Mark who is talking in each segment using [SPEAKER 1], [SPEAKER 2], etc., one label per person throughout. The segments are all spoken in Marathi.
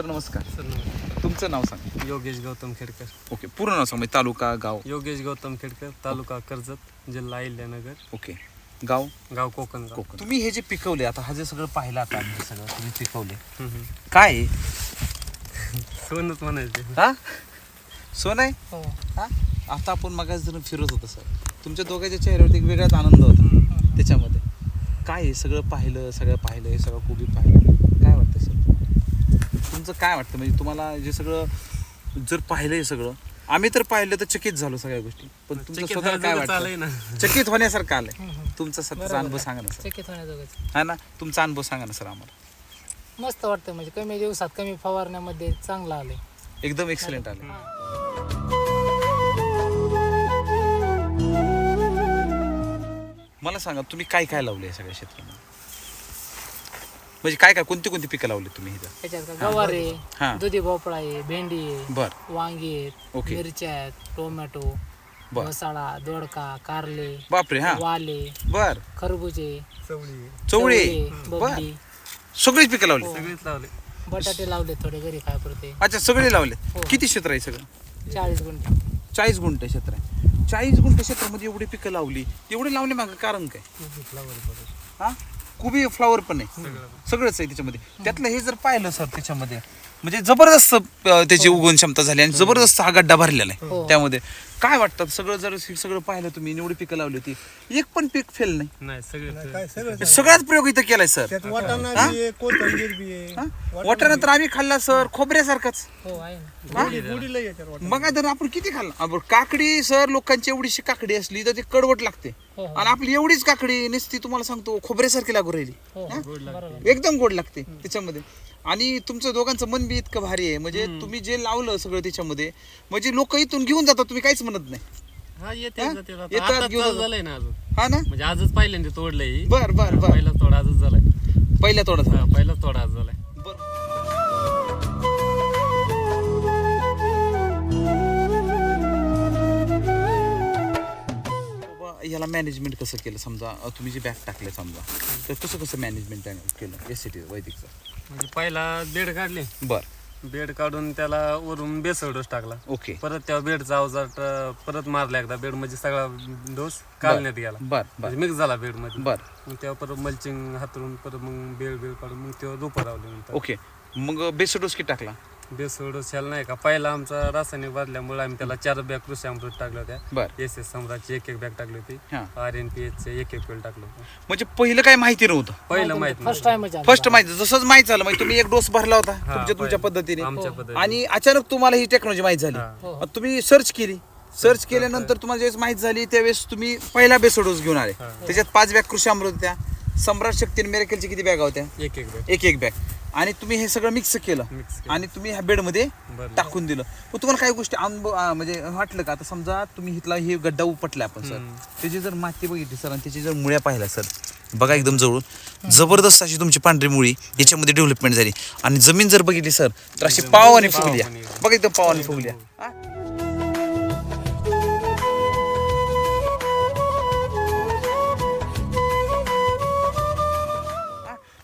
[SPEAKER 1] सर नमस्कार.
[SPEAKER 2] सर नमस्कार.
[SPEAKER 1] तुमचं नाव सांग.
[SPEAKER 2] योगेश गौतम खेडकर.
[SPEAKER 1] ओके पूर्ण नाव सांग म्हणजे तालुका गाव.
[SPEAKER 2] योगेश गौतम खेडकर तालुका कर्जत जिल्हा अहिल्यानगर.
[SPEAKER 1] ओके गाव?
[SPEAKER 2] गाव कोकण
[SPEAKER 1] कोकण. तुम्ही हे जे पिकवले आता हा जे सगळं पाहिलं आता आम्ही सगळं तुम्ही पिकवले. काय आहे?
[SPEAKER 2] सोनच म्हणायचे.
[SPEAKER 1] हा? सोन आहे?
[SPEAKER 3] हो.
[SPEAKER 1] आता आपण मग जण फिरत होतो सर. तुमच्या दोघांच्या चेहऱ्यावरती एक वेगळाच आनंद होता त्याच्यामध्ये. काय सगळं पाहिलं सगळं पाहिलं हे सगळं कोबी पाहिलं. तुमचं काय वाटतं? म्हणजे तुम्हाला जे सगळं जर पाहिलं हे सगळं आम्ही तर पाहिलं तर चकित झालो सगळ्या गोष्टी. पण तुमचं
[SPEAKER 2] चकित
[SPEAKER 1] स्वतःला काय वाटतं. चकित होण्यासारखं आलंय. तुमचा स्वतःचा अनुभव. सांगा ना सर.
[SPEAKER 3] चकित होण्याजोगंच.
[SPEAKER 1] हा ना? तुमचा अनुभव सांगा ना सर आम्हाला.
[SPEAKER 3] मस्त वाटतं म्हणजे कमी दिवसात कमी फवारण्यामध्ये चांगलं आलंय.
[SPEAKER 1] एकदम एक्सलेंट आले मला सांगा तुम्ही काय काय लावले सगळ्या क्षेत्रामध्ये म्हणजे काय काय कोणती कोणती पिकं लावली तुम्ही इथं?
[SPEAKER 3] त्याच्यात का गवार
[SPEAKER 1] हा.
[SPEAKER 3] आहे दुधी भोपळा आहे भेंडी आहे
[SPEAKER 1] बर.
[SPEAKER 3] वांगी आहेत
[SPEAKER 1] ओके.
[SPEAKER 3] मिरच्या आहेत टोमॅटो
[SPEAKER 1] बर.
[SPEAKER 3] मसाला दोडका कारले
[SPEAKER 1] बापरे हा.
[SPEAKER 3] वाले
[SPEAKER 1] बर.
[SPEAKER 3] खरबुजे
[SPEAKER 2] चवळी.
[SPEAKER 1] चवळे. बर.
[SPEAKER 3] बबडी
[SPEAKER 1] सगळीच पिकं लावली?
[SPEAKER 2] सगळीच लावले.
[SPEAKER 3] बटाटे लावले थोडे घरी खाय पुरते.
[SPEAKER 1] अच्छा सगळे लावले.
[SPEAKER 3] हो.
[SPEAKER 1] किती क्षेत्र आहे सगळं?
[SPEAKER 3] चाळीस गुंठे.
[SPEAKER 1] चाळीस गुंठ क्षेत्र आहे. चाळीस गुंठ क्षेत्रामध्ये एवढी पिकं लावली. एवढे लावणे मागं कारण काय? हा? कुबी फ्लावर पण आहे. सगळंच आहे त्याच्यामध्ये. त्यातलं हे जर पाहिलं सर त्याच्यामध्ये म्हणजे जबरदस्त अं, त्याची उगवण क्षमता झाली आणि जबरदस्त हा गड्डा भरलेला आहे
[SPEAKER 3] हो.
[SPEAKER 1] त्यामध्ये. काय वाटतं? सगळं जर सगळं पाहिलं तुम्ही एवढी पिकं लावली होती एक पण पीक फेल नाही.
[SPEAKER 2] नाही सगळे
[SPEAKER 4] काय सगळं
[SPEAKER 1] हे सगळाच प्रयोग इथं केलाय सर.
[SPEAKER 4] त्यात वाटाणा? बी आहे कोथिंबीर बी आहे.
[SPEAKER 1] वाटाणा तर आम्ही खाल्ला सर खोबऱ्यासारखंच.
[SPEAKER 3] हो आहे ना.
[SPEAKER 4] गोडी गोडीला येतात वाटाणा.
[SPEAKER 1] मग तर आपण किती खाल्ला? आपण काकडी सर लोकांची एवढीशी काकडी असली तर ती कडवट लागते.
[SPEAKER 3] हो हो.
[SPEAKER 1] आणि आपली एवढीच काकडी नुसती तुम्हाला सांगतो खोबऱ्यासारखी लागू राहिली.
[SPEAKER 3] हो
[SPEAKER 1] हा?
[SPEAKER 3] बरोबर.
[SPEAKER 1] एकदम गोड लागते त्याच्यामध्ये. आणि तुमचं दोघांचं मन बी इतकं भारी आहे. म्हणजे तुम्ही जे लावलं सगळं त्याच्यामध्ये म्हणजे लोक इथून घेऊन जातात तुम्ही काहीच म्हणत नाही.
[SPEAKER 2] हा येते
[SPEAKER 1] हा?
[SPEAKER 2] जाते आता.
[SPEAKER 1] येतात,
[SPEAKER 2] आताच
[SPEAKER 1] घेऊन
[SPEAKER 2] चालू
[SPEAKER 1] जातात.
[SPEAKER 2] झालंय ना अजून.
[SPEAKER 1] हा ना?
[SPEAKER 2] म्हणजे आजच पहिल्यांदा तोडलंय.
[SPEAKER 1] बर बर बर.
[SPEAKER 2] पहिला तोडा आजच झालाय.
[SPEAKER 1] पहिल्या तोडा
[SPEAKER 2] हा पहिलाच तोडा आज झालाय.
[SPEAKER 1] बाबा, याला मॅनेजमेंट कसं केलं? समजा अ, तुम्ही जे बॅग टाकले समजा तर कसं कसं मॅनेजमेंट केलं? एस सी टी वैदिकचं?
[SPEAKER 2] म्हणजे पहिला बेड काढले.
[SPEAKER 1] बर.
[SPEAKER 2] बेड काढून त्याला वरून बेसळ डोस टाकला.
[SPEAKER 1] ओके.
[SPEAKER 2] परत त्या बेडचा अवजार परत मारला एकदा बेडमध्ये सगळा डोस काढण्यात गेला.
[SPEAKER 1] बर बर.
[SPEAKER 2] मिक्स झाला बेडमध्ये.
[SPEAKER 1] बर.
[SPEAKER 2] मग तेव्हा परत मल्चिंग हातरून परत मग बेड बेड काढून मग तेव्हा रोपं लावले नंतर.
[SPEAKER 1] ओके. मग बेस्ट डोस किती टाकला?
[SPEAKER 2] बेसळ डोस ह्याला नाही का? पहिला आमचा रासायनिक वाढल्यामुळे आम्ही त्याला चार बॅग कृषी अमृत टाकल्या होत्या.
[SPEAKER 1] बर.
[SPEAKER 2] एस एस सम्राटची एक एक बॅग टाकली होती.
[SPEAKER 1] हा.
[SPEAKER 2] आर एन पी एच एक एक पेल टाकलं होतं.
[SPEAKER 1] म्हणजे पहिलं काय माहिती नव्हतं?
[SPEAKER 2] पहिलं माहीत
[SPEAKER 3] फर्स्ट. टाइम
[SPEAKER 1] फर्स्ट माहिती. जसंच माहीत झालं म्हणजे तुम्ही एक डोस भरला होता तुमच्या तुमच्या
[SPEAKER 2] पहिलं.
[SPEAKER 1] पद्धतीने.
[SPEAKER 2] आमच्या
[SPEAKER 3] हो.
[SPEAKER 2] पद्धतीने.
[SPEAKER 1] आणि अचानक तुम्हाला ही टेक्नॉलॉजी माहीत झाली.
[SPEAKER 2] हा.
[SPEAKER 1] मग तुम्ही सर्च केली. सर्च केल्यानंतर तुम्हाला ज्यावेळेस माहीत झाली त्यावेळेस तुम्ही पहिला बेसो डोस घेऊन आले.
[SPEAKER 2] हा.
[SPEAKER 1] त्याच्यात पाच बॅग कृषी अमृत होत्या. सम्राट शक्ती मेरेकलची किती बॅग होत्या?
[SPEAKER 2] एक एक बॅग.
[SPEAKER 1] एक एक बॅग. आणि तुम्ही हे सगळं मिक्स केलं.
[SPEAKER 2] मिक्स
[SPEAKER 1] आणि तुम्ही ह्या बेडमध्ये
[SPEAKER 2] बरं.
[SPEAKER 1] टाकून दिलं. मग तुम्हाला काही गोष्टी अनुभव म्हणजे वाटलं का? आता समजा तुम्ही इथला हे गड्डा उपटला आपण सर.
[SPEAKER 2] हम्म.
[SPEAKER 1] त्याची जर माती बघितली सर आणि त्याची जर मुळ्या पाहिल्या सर. बघा एकदम जवळून. जबरदस्त अशी तुमची पांढरी मुळी याच्यामध्ये डेव्हलपमेंट झाली. आणि जमीन जर बघितली सर तर अशी पावाने फुगल्या. बघा एकदम पावाने फुगल्या हा?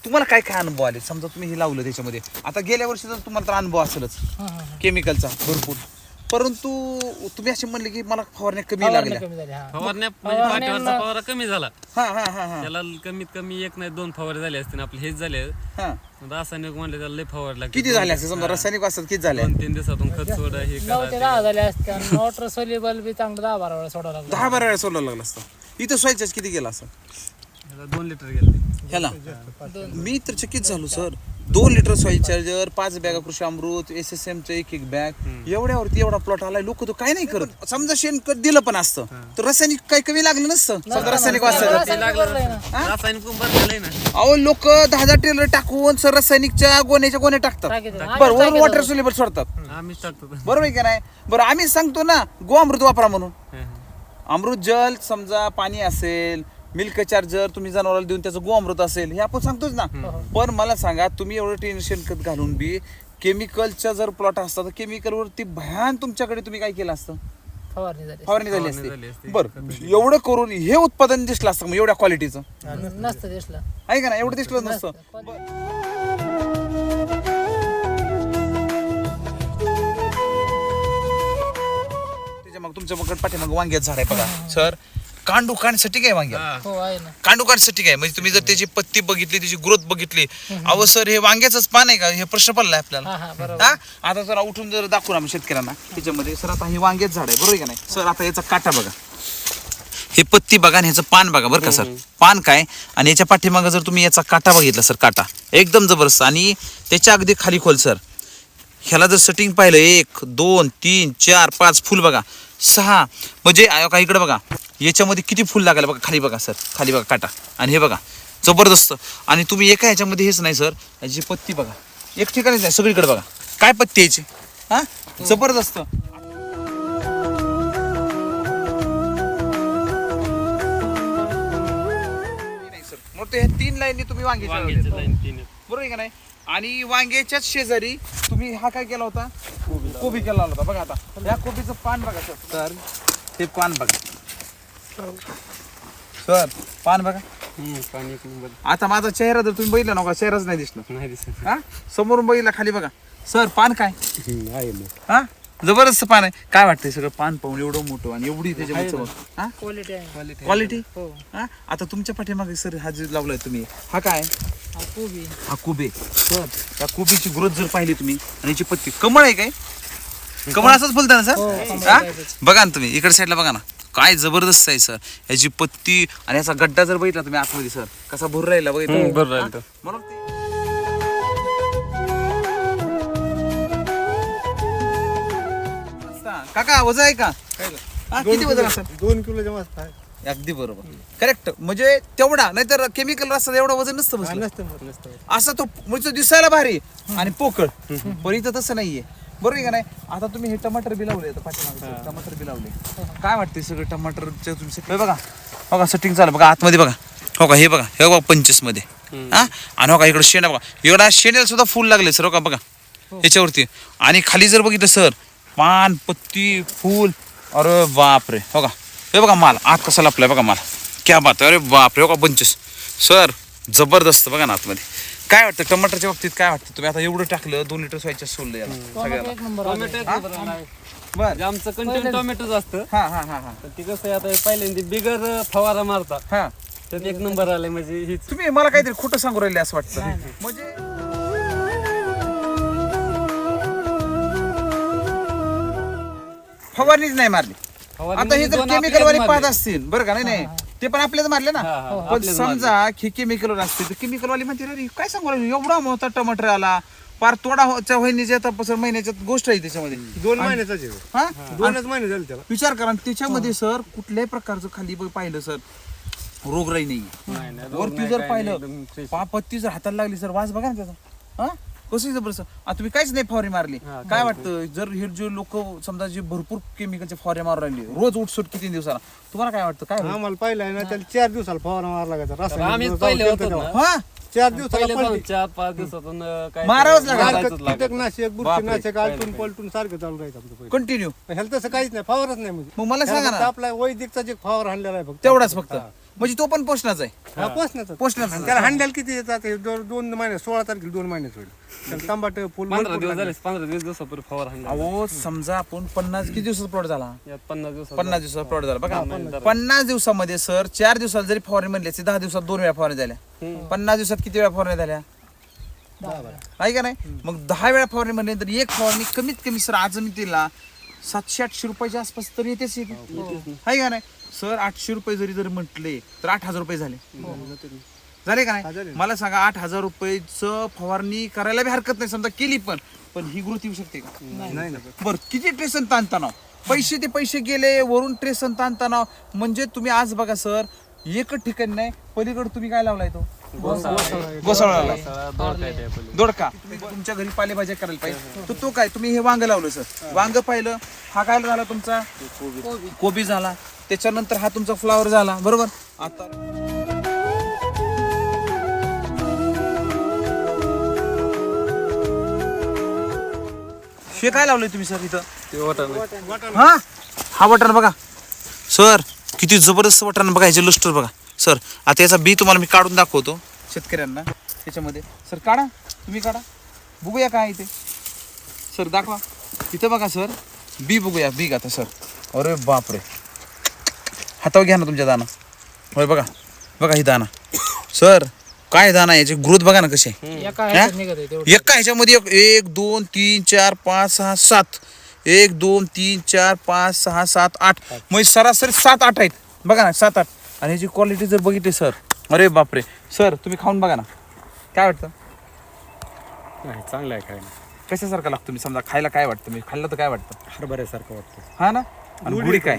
[SPEAKER 1] तुम्हाला काय काय अनुभव आले? समजा तुम्ही हे लावलं त्याच्यामध्ये. आता गेल्या वर्षी तर तुम्हाला तर अनुभव असेलच. केमिकलचा भरपूर. परंतु तुम्ही असे म्हणले की मला फवारण्या कमी लागल्या.
[SPEAKER 3] कमी झाली हा.
[SPEAKER 2] फवारण्या म्हणजे पाठीवरचा फवारा कमी झाला.
[SPEAKER 1] हा हा हा हा.
[SPEAKER 2] त्याला कमीत कमी एक नाही दोन फवारे झाले असते आपले हेच झाले.
[SPEAKER 1] हा.
[SPEAKER 2] रासायनिक म्हणले त्याला लय फवार लागते
[SPEAKER 1] किती झाले असते समजा रासायनिक असतात किती झाले?
[SPEAKER 2] दोन तीन दिवसातून खत सोडा हे
[SPEAKER 3] नऊ
[SPEAKER 2] करा
[SPEAKER 3] ते दहा झाले असते आणि वॉटर सोल्युबल बी चांगलं दहा बारा वेळा सोडावं लागलं.
[SPEAKER 1] दहा बारा वेळा सोडला लागला असतं. इथं सोयच्याच किती गेला असं?
[SPEAKER 2] दोन लिटर गेले.
[SPEAKER 1] ह्याला? मी तर चकित झालो सर. दोन लिटर सॉईल चार्जर पाच बॅगा कृषी अमृत एस एस एम चं एक एक बॅग एवढ्यावरती एवढा प्लॉट आलाय. लोक तो काय नाही करत. समजा शेणखत दिलं पण असतं. तर रासायनिक काही कमी लागलं नसतं. समजा रासायनिक अहो लोक दहा हजार टेलर टाकून सर रासायनिकच्या गोण्याच्या गोण्या टाकतात.
[SPEAKER 3] टाकीत आहे.
[SPEAKER 1] बरं
[SPEAKER 3] आम्हीच
[SPEAKER 1] वरून
[SPEAKER 3] टाकीत
[SPEAKER 1] वॉटर
[SPEAKER 3] होतो.
[SPEAKER 1] सोल्युबल सोडतात बरोबर आहे का नाही? बरं आम्ही सांगतो ना गोअमृत वापरा म्हणून. अमृत जल समजा पाणी असेल मिल्क चार्जर तुम्ही जनावराला देऊन त्याचं गोअमृत असेल हे आपण सांगतोच ना. हो. पण मला सांगा तुम्ही एवढं टेन्शन घालून बी केमिकलच्या जर प्लॉट असतात केमिकल केमिकलवरती भयान तुमच्याकडे तुम्ही काय केलं असतं?
[SPEAKER 3] फवारणी झाली
[SPEAKER 1] असते. बर एवढं करून हे उत्पादन दिसलं असतं एवढ्या क्वालिटीचं
[SPEAKER 3] नसतं दिसलं.
[SPEAKER 1] आहे का ना एवढं दिसलं नसतं. मग तुमच्या मग पाठीमाग वांग्याचं झाड आहे बघा. सर कांडू काढण्यासाठी काय वांग्या
[SPEAKER 3] हो. आहे ना.
[SPEAKER 1] कांडू काढण्यासाठी काय? म्हणजे तुम्ही जर त्याची पत्ती बघितली त्याची ग्रोथ बघितली अहो सर हे वांग्याचंच पान आहे का? हे प्रश्न पडलाय आपल्याला.
[SPEAKER 3] हा हा बरोबर.
[SPEAKER 1] हा? आता जरा उठून जर दाखवू ना आम्ही शेतकऱ्यांना. त्याच्यामध्ये सर आता हे वांग्याच झाड आहे बरोबर आहे का नाही? सर आता याचा काटा बघा. हे पत्ती बघा आणि ह्याचं पान बघा बरं का सर? पान काय? आणि याच्या पाठीमागं जर तुम्ही याचा काटा बघितला सर काटा. एकदम जबरदस्त. आणि त्याच्या अगदी खाली खोल सर. ह्याला जर सेटिंग पाहिलं एक दोन तीन चार पाच फुल बघा. सहा. म्हणजे अहो का इकडे बघा. याच्यामध्ये किती फुल लागायला बघा खाली बघा सर खाली बघा काटा. आणि हे बघा जबरदस्त. आणि तुम्ही एका ह्याच्यामध्ये हेच नाही सर याची पत्ती बघा. एक ठिकाणीच नाही सगळीकडे बघा. काय पत्ती याची? हा? जबरदस्त. ते ह्या तीन लाईनी तुम्ही वांगी. बरोबर आहे का नाही? आणि वांग्याच्याच शेजारी तुम्ही हा काय केला होता? कोबी केला होता. बघा आता या कोबीचं पान बघा सर. हे पान बघा. सर पान बघा.
[SPEAKER 2] हम्म, पाणी एक नंबर.
[SPEAKER 1] आता माझा चेहरा जर तुम्ही बघितला ना का चेहराच नाही दिसला.
[SPEAKER 2] नाही दिसत.
[SPEAKER 1] हा? समोरून बघितला खाली बघा. सर पान काय?
[SPEAKER 2] आहे मग
[SPEAKER 1] हा? जबरदस्त पान आहे. काय वाटतंय सगळं? पान पाहून एवढं मोठं आणि एवढी त्याच्यामध्ये. हा?
[SPEAKER 3] क्वालिटी आहे.
[SPEAKER 1] क्वालिटी
[SPEAKER 3] हो.
[SPEAKER 1] हा? आता तुमच्या पाठीमागे सर हा जे लावलाय तुम्ही हा काय?
[SPEAKER 3] हा कोबी.
[SPEAKER 1] हा कुबे. सर त्या कुबीची ग्रोथ जर पाहिली तुम्ही आणि याची पत्ती कमळ आहे काय? कमळ असंच बोलता ना
[SPEAKER 3] हो,
[SPEAKER 1] सर हा?
[SPEAKER 3] टाईपच.
[SPEAKER 1] बघा ना तुम्ही इकडे साईडला बघा ना. काय जबरदस्त आहे सर. याची पत्ती आणि याचा गड्डा जर बघितला तुम्ही आतमध्ये सर कसा भर राहिला बघितला?
[SPEAKER 2] बरं राहिलं.
[SPEAKER 1] म्हणून ते- काका वजन आहे का? हा, किती वजन असेल?
[SPEAKER 4] दोन किलो मस्त आहे
[SPEAKER 1] अगदी बरोबर. करेक्ट म्हणजे तेवढा नाहीतर केमिकल असतं एवढं वजन नसतं बसलं.
[SPEAKER 4] नसतं मग नसतं.
[SPEAKER 1] असा तो म्हणजे तो दिसायला भारी आणि पोकळ. पण इथं तसं नाहीये. बरोबर आहे का नाही? आता तुम्ही हे टमाटर बी लावले आता पाठीमागे टमाटर बी लावले. काय वाटतंय सगळं टमाटरच्या set- हे बघा बघा सेटिंग झालं बघा आतमध्ये बघा. हो का हे बघा हे बघा पंचवीसमध्ये हा? आणि हो का इकडे शेणा बघा. इकडे शेण्याला सुद्धा फुल लागले सर हो का बघा. याच्यावरती. आणि खाली जर बघितलं सर पान पत्ती फुल. अरे बापरे हो का. हे बघा माल. आत कसा लपलाय बघा माल. क्या बात आहे? अरे बापरे हो का पंचवीस. सर जबरदस्त बघा ना आतमध्ये. काय वाटतं टमाटरच्या बाबतीत काय वाटतं तुम्ही? आता एवढं टाकलं दोन लिटर सोयाच्या सोडलं याला.
[SPEAKER 3] टोमॅटो
[SPEAKER 1] सगळ्याला.
[SPEAKER 3] एक नंबर
[SPEAKER 2] टोमॅटो एक नंबर आहे.
[SPEAKER 1] बर.
[SPEAKER 2] म्हणजे आमचं कंटिन्यू टोमॅटोच असतं.
[SPEAKER 1] हा हा हा हा.
[SPEAKER 2] ती कसं आहे आता पहिल्यांदा बिगर फवारा मारता.
[SPEAKER 1] हा.
[SPEAKER 2] तर एक नंबर आलाय म्हणजे हीच.
[SPEAKER 1] तुम्ही मला काहीतरी खोटं सांगू राहिले असं वाटतं. म्हणजे फवारणीच नाही मारली.
[SPEAKER 2] फवारणी
[SPEAKER 1] आता हे
[SPEAKER 2] म्हणजे
[SPEAKER 1] जर
[SPEAKER 2] दोन
[SPEAKER 1] केमिकल
[SPEAKER 2] आपल्याच
[SPEAKER 1] वाली
[SPEAKER 2] मारले.
[SPEAKER 1] पाहत असतील. बरं का नाही नाही. ते पण आपल्याच मारले ना.
[SPEAKER 2] हा, हा,
[SPEAKER 1] पण समजा हे केमिकल असते तर केमिकल वाली म्हणते अरे काय सांगू राहिले? एवढा मोठा टमाटर आला पार तोडा होच्या वहिनीच्या तपासून महिन्याच्यात गोष्ट आहे त्याच्यामध्ये.
[SPEAKER 4] दोन
[SPEAKER 1] हा?
[SPEAKER 4] दोनच महिने झाले त्याला.
[SPEAKER 1] विचार करा आणि त्याच्यामध्ये सर कुठल्याही प्रकारचं खाली पाहिलं सर रोगराई नाही वरती जर पाहिलं. पापत्ती जर हाताला लागली सर वास बघा ना त्याचा. हा? कसं जबरदस्त? आता तुम्ही काहीच नाही फवारे मारली.
[SPEAKER 2] हा,
[SPEAKER 1] काय वाटतं? जर हे जे लोक समजा जे भरपूर केमिकलचे फवारे मारून राहिले रोज उठसूट किती दिवसाला? तुम्हाला काय वाटतं? काय होईल?
[SPEAKER 4] आम्हाला पहिला आहे ना त्याला चार दिवसाला फवारा मारा लागायचा. रासायनिक केलं तेव्हा.
[SPEAKER 2] ना.
[SPEAKER 1] हा?
[SPEAKER 4] चार दिवसाला
[SPEAKER 2] पहिले जाऊन
[SPEAKER 4] पलटी.
[SPEAKER 2] चार पाच दिवसातून अं, काय
[SPEAKER 1] मारावंच.
[SPEAKER 2] मारायचंच लागलं.
[SPEAKER 4] कीटकनाशक बुरशीनाशक आलटून पलटून सारखं चालू राहायचं आमचं पहिलं.
[SPEAKER 1] कंटिन्यू
[SPEAKER 4] पण ह्याला तसं काहीच नाही फवारच नाही म्हणजे.
[SPEAKER 1] मग मला सांगा ना.
[SPEAKER 4] आपला वैदिकचा जे फवार आणलेला आहे फक्त.
[SPEAKER 1] तेवढाच फक्त. म्हणजे तो पण पोषणाचा आहे.
[SPEAKER 4] हा पोचण्याचा त्याला हंड्याला किती येतात हे दोन दोन महिने सोळा तारखेला दोन महिने होईल. त्याला तांबाट फुल
[SPEAKER 2] पंधरा
[SPEAKER 4] भरपूर
[SPEAKER 2] दिवस
[SPEAKER 4] लागले.
[SPEAKER 2] झाले पंधरा वीस दिवसापूर्वी फवार हाणला
[SPEAKER 1] अहो समजा आपण पन्नास किती दिवसाचा प्लॉट झाला?
[SPEAKER 2] यात पन्नास दिवस
[SPEAKER 1] पन्नास दिवसाचा प्लॉट झाला. बघा पन्नास दिवसामध्ये सर चार दिवसात जरी फवारणी म्हणली असती दहा दिवसात दोन वेळा फवारणी झाल्या. पन्नास दिवसात किती वेळा फवारणी झाल्या? आहे का नाही? मग दहा वेळा फवारणी म्हणले तर एक फवारणी कमीत कमी सर आज मी तिला सातशे आठशे रुपयाच्या आसपास तर येतेच येते आहे का नाही? सर आठशे रुपये जरी जर म्हटले तर आठ हजार रुपये झाले. झाले का
[SPEAKER 4] हा,
[SPEAKER 1] नाही. मला सांगा आठ हजार रुपयेचं फवारणी करायला बी हरकत नाही समजा केली पण. पण ही ग्रोथ येऊ शकते का? बर किती ट्रेसन ताणतणाव? पैसे ते पैसे गेले वरून ट्रेसन ताणतणाव. म्हणजे तुम्ही आज बघा सर एकच ठिकाणी नाही पलीकडे तुम्ही काय लावलाय तो? गोसाळा लावलाय
[SPEAKER 2] दोड काय ते पहिले.
[SPEAKER 1] दोडका. तुम्ही तुमच्या घरी पालेभाज्या करायला पाहिजे. तर तो काय तुम्ही हे वांग लावलं सर. वांग पाहिलं हा काय झाला तुमचा? कोबी झाला. त्याच्यानंतर हा तुमचा फ्लावर झाला. बरोबर? आता हे काय लावलंय तुम्ही सर इथं?
[SPEAKER 2] ते वाटाणा.
[SPEAKER 1] हा? हा बटन बघा. सर किती जबरदस्त बटन बघा ह्याचे लुस्टर बघा. सर आता याचा बी तुम्हाला मी काढून दाखवतो. शेतकऱ्यांना त्याच्यामध्ये. सर काढा तुम्ही काढा. बघूया काय इथे सर दाखवा. इथं बघा सर. बी बघूया बी आता सर. अरे बापरे. हातावर घ्या ना तुमच्या दाना होय बघा. बघा ही दाना सर काय दाना याची? ग्रोथ बघा ना कशी आहे.
[SPEAKER 3] एका
[SPEAKER 1] ह्याच्यामध्ये एक एक दोन तीन चार पाच सहा सात. एक दोन तीन चार पाच सहा सात आठ. म्हणजे सरासरी सात आठ आहेत. बघा ना सात आठ. आणि ह्याची क्वालिटी जर बघितली सर अरे बापरे. सर तुम्ही खाऊन बघा ना. काय वाटतं?
[SPEAKER 2] नाही चांगलं आहे काय
[SPEAKER 1] कशासारखं लागतं मी समजा खायला काय वाटतं? मी खाल्लं तर काय वाटतं?
[SPEAKER 2] हरभऱ्यासारखं वाटतं.
[SPEAKER 1] हा ना? आणि गुढी काय?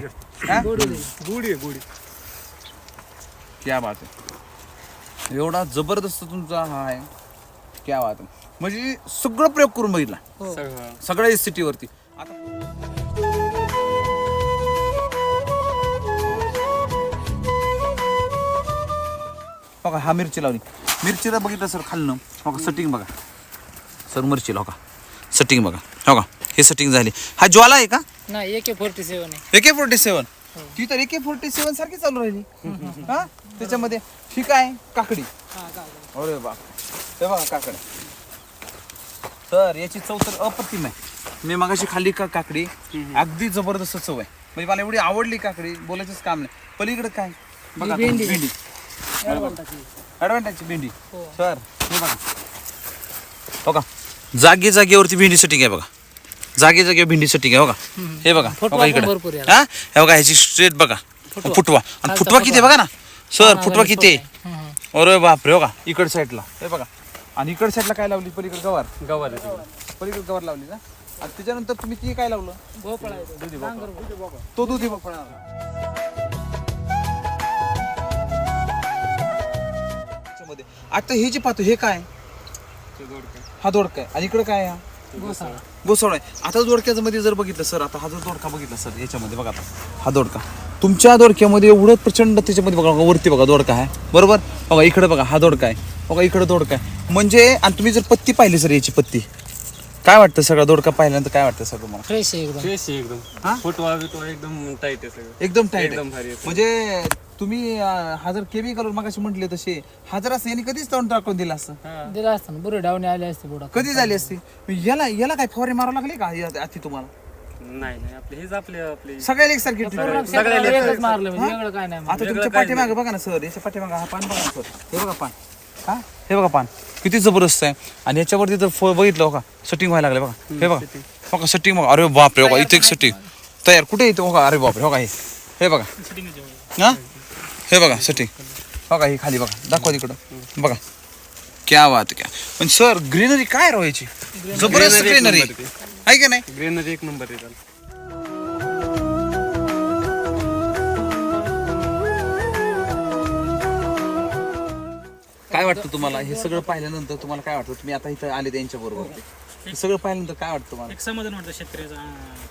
[SPEAKER 1] हा?
[SPEAKER 3] गोडी.
[SPEAKER 4] गुढी आहे गुढी.
[SPEAKER 1] क्या बात आहे. एवढा जबरदस्त तुमचा हा आहे. क्या बात आहे. म्हणजे सगळं प्रयोग करून बघितला.
[SPEAKER 3] हो.
[SPEAKER 2] सगळं.
[SPEAKER 1] सगळ्या सिटी वरती. आता बघा हा मिरची लावली. मिरचीला बघितलं सर खाल्लं हो का सटिंग बघा. सर मिरची हो का सटिंग बघा. हो का हे सटिंग झाली. हा ज्वाला आहे का?
[SPEAKER 3] नाही एके फोर्टी सेवन आहे.
[SPEAKER 1] एके फोर्टी सेवन. ती तर एके फोर्टी सेवन सारखी चालू राहिली. हा? त्याच्यामध्ये ठीक आहे काकडी. अरे बाप. हे बघा काकडी. तर याची चव तर अप्रतिम आहे. मी मगाशी खाल्ली का काकडी? अगदी जबरदस्त चव आहे. म्हणजे मला एवढी आवडली काकडी बोलायचंच काम नाही. पलीकडे काय? बघा
[SPEAKER 3] भेंडी.
[SPEAKER 1] भेंडी ॲडव्हान्टेजची भेंडी.
[SPEAKER 3] हो.
[SPEAKER 1] सर हे बघा. हो का? जागे जागेवरती भेंडी सेटिंग आहे बघा. जागे जागेवर भेंडी सेटिंग आहे बघा हे बघा
[SPEAKER 3] फुटवा
[SPEAKER 1] बघा इकडे. हा? हे बघा ह्याची स्ट्रेट बघा.
[SPEAKER 3] फुटवा.
[SPEAKER 1] फुटवा. आणि फुटवा किती आहे बघा ना? सर फुटवा किती अरे बापरे हो का? इकड साईडला हे बघा. आणि इकड साईडला काय लावली? पलीकडे गवार.
[SPEAKER 2] गवार.
[SPEAKER 1] पलीकडे गवार लावली ना? आणि त्याच्यानंतर तुम्ही ती काय लावलं?
[SPEAKER 3] भोपळा. तो
[SPEAKER 1] दुधी भोपळा. आता हे जे पाहतो हे काय. हा दोडका आहे. आणि इकडे काय हा. गोसवड आहे. आता दोडक्याच्या मध्ये जर बघितलं सर आता हा जर दोडका बघितला सर याच्यामध्ये बघा आता. हा दोडका. तुमच्या दोडक्यामध्ये एवढं प्रचंड त्याच्यामध्ये बघा वरती बघा दोडका आहे. बरोबर? बघा इकडे बघा हा दोडका आहे. बघा इकडे दोडका आहे. म्हणजे आणि तुम्ही जर पत्ती पाहिली सर याची पत्ती काय वाटतं सगळं? दोडका पाहिल्यानंतर काय वाटतं सगळं मला
[SPEAKER 3] फ्रेश आहे एकदम.
[SPEAKER 2] फ्रेश आहे
[SPEAKER 1] हा?
[SPEAKER 2] एकदम एकदम टाईट आहे सगळं.
[SPEAKER 1] एकदम टाईट
[SPEAKER 2] एकदम भारी आहे.
[SPEAKER 1] म्हणजे तुम्ही अं, हा जर केमिकल मगाशी म्हटले तसे हा जर असं यांनी कधीच तोंड टाकून दिला असं?
[SPEAKER 2] हा.
[SPEAKER 3] दिला असतं ना बुरे डावणे आले असते बुडा
[SPEAKER 1] कधी झाली असती? याला याला काय फवारे मारावं लागले का या- आधी तुम्हाला?
[SPEAKER 2] नाही नाही आपले हेच आपले आपले
[SPEAKER 1] सगळ्या एकसारखी treatment.
[SPEAKER 3] एकच मारलं म्हणजे वेगळं काय नाही
[SPEAKER 1] आता तुमच्या पाठीमागे बघा ना सर याच्या पाठीमागे हा पान बघा ना सर. हे बघा पान. हा? हे बघा पान. किती जबरदस्त आहे. आणि याच्यावरती जर फळ बघितलं हो का सटिंग व्हायला लागले बघा. हे बघा. हो का सटिंग बघा. अरे बापरे हो का इथे एक सटिंग तयार. कुठे येते हो का अरे बापरे हो का हे. हे बघा. हा? हे बघा सटिंग हो का हे खाली बघा. दाखवा तिकडं. बघा. क्या बात क्या. पण सर ग्रीनरी काय राहायची जबरदस्त ग्रीनरी. आहे का नाही?
[SPEAKER 2] ग्रेनरी एक नंबर आहे
[SPEAKER 1] काय वाटतं तुम्हाला? हे सगळं पाहिल्यानंतर तुम्हाला काय वाटतं? तुम्ही आता इथं आले त्यांच्या बरोबर. हे सगळं पाहिल्यानंतर काय वाटतं तुम्हाला?
[SPEAKER 5] एक समाधान वाटतं शेतकऱ्याचा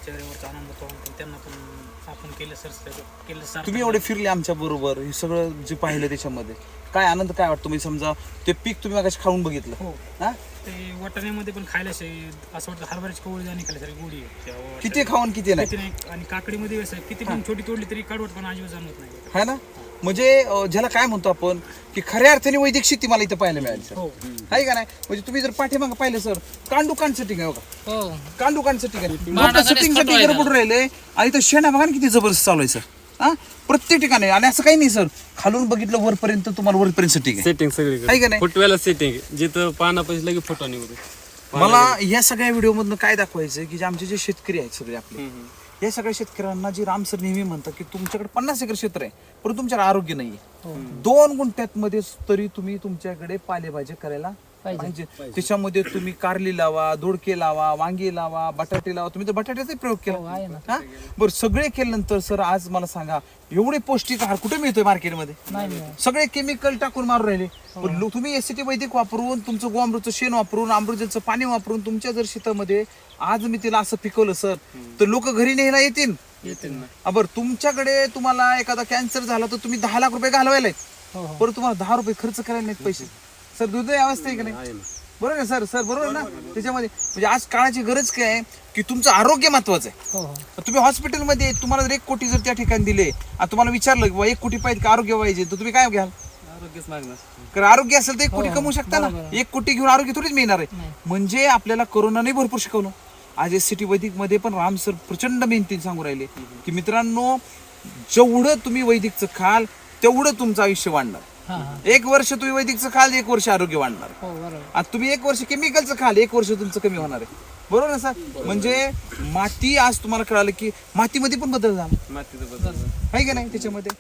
[SPEAKER 5] चेहऱ्यावरचा आनंद पाहून त्यांना पण आपण केलं सर केलं सर.
[SPEAKER 1] तुम्ही एवढे फिरले आमच्या बरोबर हे सगळं जे पाहिलं त्याच्यामध्ये. काय आनंद काय वाटतो? मी समजा ते पीक तुम्ही मागाशी खाऊन बघितलं.
[SPEAKER 5] हो.
[SPEAKER 1] हा?
[SPEAKER 5] ते वाटाण्यामध्ये पण खायला असे असं वाटतं हरभऱ्याची कवळी आणि गोडी आहे. त्या वाटाण्यात.
[SPEAKER 1] किती खाऊन किती नाही?
[SPEAKER 5] किती नाही. आणि काकडीमध्ये असं किती पण छोटी तोडली तरी कडवट पण अजिबात जाणवत नाही.
[SPEAKER 1] है ना? म्हणजे अं, ज्याला काय म्हणतो आपण की खऱ्या अर्थाने वैदिक शेती मला इथं पाहायला मिळाली सर.
[SPEAKER 5] हो.
[SPEAKER 1] आहे का नाही? म्हणजे तुम्ही जर पाठीमागं पाहिलं सर कांडू कांड सेटिंग आहे बघा.
[SPEAKER 3] हो.
[SPEAKER 1] कांडू कांड सेटिंग आहे.
[SPEAKER 3] सेटिंगसाठी
[SPEAKER 1] गडबड राहिले. आणि इथं शेणा बघा ना किती जबरदस्त चालू आहे सर. हा? प्रत्येक ठिकाणी. आणि असं काही नाही सर. खालून बघितलं वरपर्यंत तुम्हाला वरपर्यंत सेटिंग आहे.
[SPEAKER 2] सेटिंग
[SPEAKER 1] आहे का
[SPEAKER 2] सगळी
[SPEAKER 1] नाही?
[SPEAKER 2] फुटव्याला सेटिंग जिथं पाना पैसे लगे फुटवा निघतो
[SPEAKER 1] मला या सगळ्या व्हिडिओ मधनं काय दाखवायचं की जे आमचे जे शेतकरी आहेत सगळे आपले या सगळ्या शेतकऱ्यांना जे राम सर नेहमी म्हणतात की तुमच्याकडे पन्नास एकर क्षेत्र आहे परंतु तुमच्याकडे आरोग्य नाहीये. दोन गुंठ्यात मध्ये तरी तुम्ही तुमच्याकडे पालेभाज्या करायला पाहिजे. त्याच्यामध्ये तुम्ही कारली लावा दोडके लावा वांगी लावा बटाटे लावा. तुम्ही तर बटाट्याचा प्रयोग
[SPEAKER 3] हो, आहे
[SPEAKER 1] केला
[SPEAKER 3] ना.
[SPEAKER 1] हा? बरं सगळे केल्यानंतर सर आज मला सांगा एवढे पौष्टिक आहार कुठे मिळतोय मार्केटमध्ये?
[SPEAKER 3] नाही.
[SPEAKER 1] सगळे केमिकल टाकून मारून राहिले. पण लो- तुम्ही एसीटी वैदिक वापरून तुमचं गोअमृतचं शेण वापरून अमृतचं पाणी वापरून तुमच्या जर शेतामध्ये आज मी तिला असं पिकवलं सर तर लोक घरी न्यायला येतील. हा, बरं तुमच्याकडे तुम्हाला एखादा कॅन्सर झाला तर तुम्ही दहा लाख रुपये घालवायला
[SPEAKER 3] हो हो.
[SPEAKER 1] बरं तुम्हाला दहा रुपये खर्च करायला नाहीत पैसे. सर दुर्दैव अवस्था आहे की नाही? बरोबर आहे सर? सर बरोबर ना? त्याच्यामध्ये म्हणजे आज काळाची गरज काय आहे? की तुमचं आरोग्य महत्वाचं आहे.
[SPEAKER 3] हो हो.
[SPEAKER 1] तुम्ही हॉस्पिटलमध्ये तुम्हाला जर एक कोटी जर त्या ठिकाणी दिले आणि तुम्हाला विचारलं की बुवा एक कोटी पाहिजे का आरोग्य पाहिजे? तर तुम्ही काय घ्याल?
[SPEAKER 2] आरोग्यच मागणार.
[SPEAKER 1] कारण आरोग्य असेल तर एक कोटी कमवू शकता ना? एक कोटी घेऊन आरोग्य थोडीच मिळणार आहे. म्हणजे आपल्याला कोरोनाने भरपूर शिकवलं. आज एस सी टी वैदिकमध्ये पण राम सर प्रचंड मेहनतीने सांगू राहिले की मित्रांनो जेवढं तुम्ही वैदिकचं खाल तेवढं तुमचं आयुष्य वाढणार.
[SPEAKER 3] हा हा
[SPEAKER 1] एक वर्ष तुम्ही वैदिकचं खाल एक वर्ष आरोग्य वाढणार.
[SPEAKER 3] हो बरोबर.
[SPEAKER 1] आता तुम्ही एक वर्ष केमिकलचं खाल एक वर्ष तुमचं कमी होणार आहे. बरोबर ना सर म्हणजे माती आज तुम्हाला कळालं की मातीमध्ये पण बदल झाला.
[SPEAKER 2] मातीचं बदल
[SPEAKER 1] आहे का नाही त्याच्यामध्ये?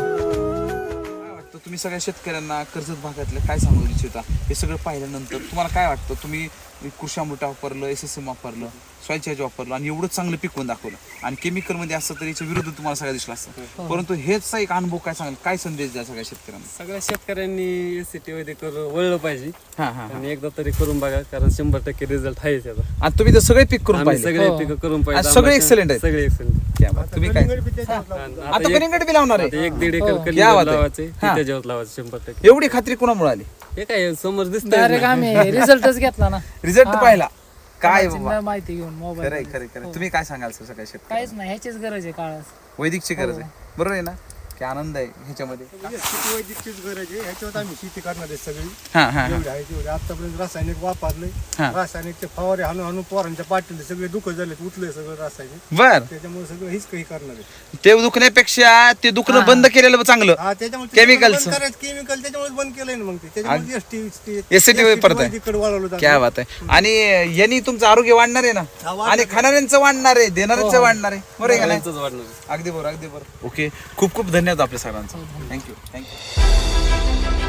[SPEAKER 1] काय वाटतं तुम्ही सगळ्या शेतकऱ्यांना कर्जत भागातल्या काय सांगू इच्छिता? हे सगळं पाहिल्यानंतर तुम्हाला काय वाटतं? तुम्ही कृषी अमृत वापरलं एस एस एम वापरलं सॉईल चार्ज वापरलं आणि एवढं चांगलं पिकवून दाखवलं आणि केमिकलमध्ये असतं तर याच्या विरुद्ध तुम्हाला सगळं दिसलं असतं परंतु हेच एक अनुभव काय सांगाल काय संदेश द्या सगळ्या शेतकऱ्यांना
[SPEAKER 2] सगळ्या शेतकऱ्यांनी एस सी टी वैदिक वळलं पाहिजे
[SPEAKER 1] हा हा
[SPEAKER 2] आणि एकदा तरी करून बघा कारण शंभर टक्के रिझल्ट आहे त्याचा
[SPEAKER 1] आणि तुम्ही सगळे पिक करून
[SPEAKER 2] आम्ही
[SPEAKER 1] पाहिले
[SPEAKER 2] सगळे
[SPEAKER 3] हो.
[SPEAKER 2] पिकं करून
[SPEAKER 1] आणि
[SPEAKER 2] पाहिजे
[SPEAKER 1] सगळे excellent आहेत.
[SPEAKER 2] सगळे एक्सलेंट
[SPEAKER 1] क्या बात. तुम्ही काय. आता कलिंगड बी लावणार
[SPEAKER 2] आता
[SPEAKER 1] आहे
[SPEAKER 2] एक दीड
[SPEAKER 3] हो.
[SPEAKER 2] एकर
[SPEAKER 1] क्या
[SPEAKER 2] कलिंगड
[SPEAKER 1] बात आहे.
[SPEAKER 2] लावायचे
[SPEAKER 1] हा.
[SPEAKER 2] त्याच्यावर लावायचं शंभर टक्के
[SPEAKER 1] एवढी खात्री कोणामुळे आली
[SPEAKER 2] हे काय समोर
[SPEAKER 3] डायरेक्ट. आम्ही रिझल्टच घेतला ना
[SPEAKER 1] रिझल्ट
[SPEAKER 3] हा.
[SPEAKER 1] पाहिला. काय बाबा?
[SPEAKER 3] माहिती घेऊन
[SPEAKER 1] खरंय
[SPEAKER 3] मोबाईल
[SPEAKER 1] खरंय खरं तुम्ही काय सांगाल सर सगळ्या शेतकरी
[SPEAKER 3] काहीच नाही ह्याचीच गरज आहे काळात
[SPEAKER 1] वैदिकची गरज आहे. बरोबर आहे ना? की आनंद आहे ह्याच्यामध्ये.
[SPEAKER 4] म्हणजे शेती वैदिकचीच गरज आहे ह्याच्यावर आम्ही शेती करणार आहे सगळी.
[SPEAKER 1] हा हा हा.
[SPEAKER 4] जेवढी आहे तेवढी. आतापर्यंत रासायनिक वापरले
[SPEAKER 1] हा.
[SPEAKER 4] रासायनिकचे फवारे हाणून हाणून पोरांच्या पाटील सगळे दुःख झाले उठले सगळं रासायनिक.
[SPEAKER 1] बर.
[SPEAKER 4] त्याच्यामुळे सगळं हेच काही करणार आहे.
[SPEAKER 1] ते दुखण्यापेक्षा ते दुखणं बंद केलेलं चांगलं.
[SPEAKER 4] हा त्याच्यामुळे
[SPEAKER 1] Chemicals.
[SPEAKER 4] केमिकल त्याच्यामुळे बंद केलंय ना मग ते. त्याच्यामुळे
[SPEAKER 1] परत आहे.
[SPEAKER 4] वळवलं जातं.
[SPEAKER 1] क्या बात आहे. आणि यांनी तुमचं आरोग्य वाढणार आहे ना?
[SPEAKER 4] हा, वाढणार
[SPEAKER 1] आणि खाणाऱ्यांचं वाढणार आहे देणाऱ्यांचं वाढणार आहे. बरोबर आहे का नाही?
[SPEAKER 2] त्यांचंच वाढणार
[SPEAKER 1] अगदी बरोबर अगदी बरोबर ओके. खूप खूप धन्यवाद. धन्यवाद आपल्या सरांचा थँक्यू थँक्यू